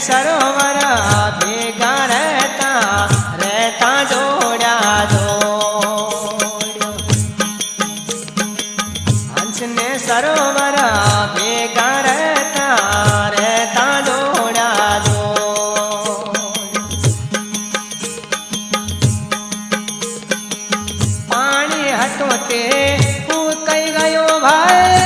સરોવર ભેગા રહેતા રહેતા જોડ્યા જોડ્યો હંસને સરોવર ભેગા રહેતા રહેતા જોડ્યા જો પાણી હતું તે હું કઈ ગયો ભાઈ?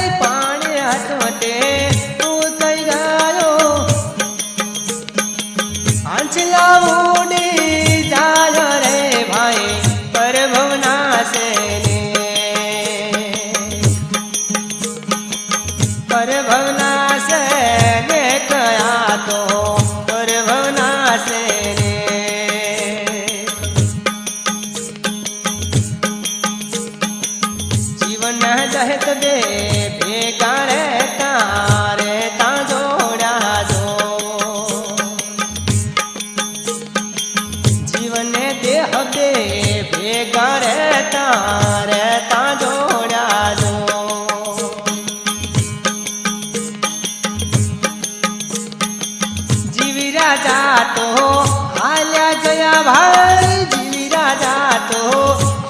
રાજા તો હાલ્યા ગયા ભાઈ જીવી રાજા તો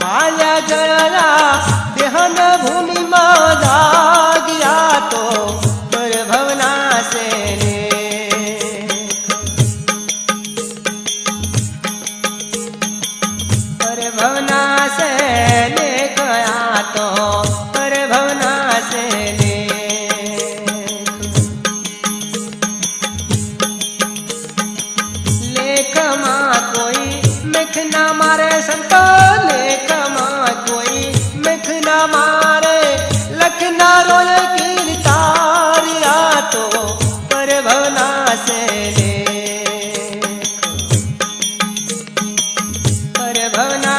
હાલ્યા ગયા દેહન ભૂમિમાં જાગ્યા તો પ્રભવના સેને પ્રભવના ગયા તો ಧನ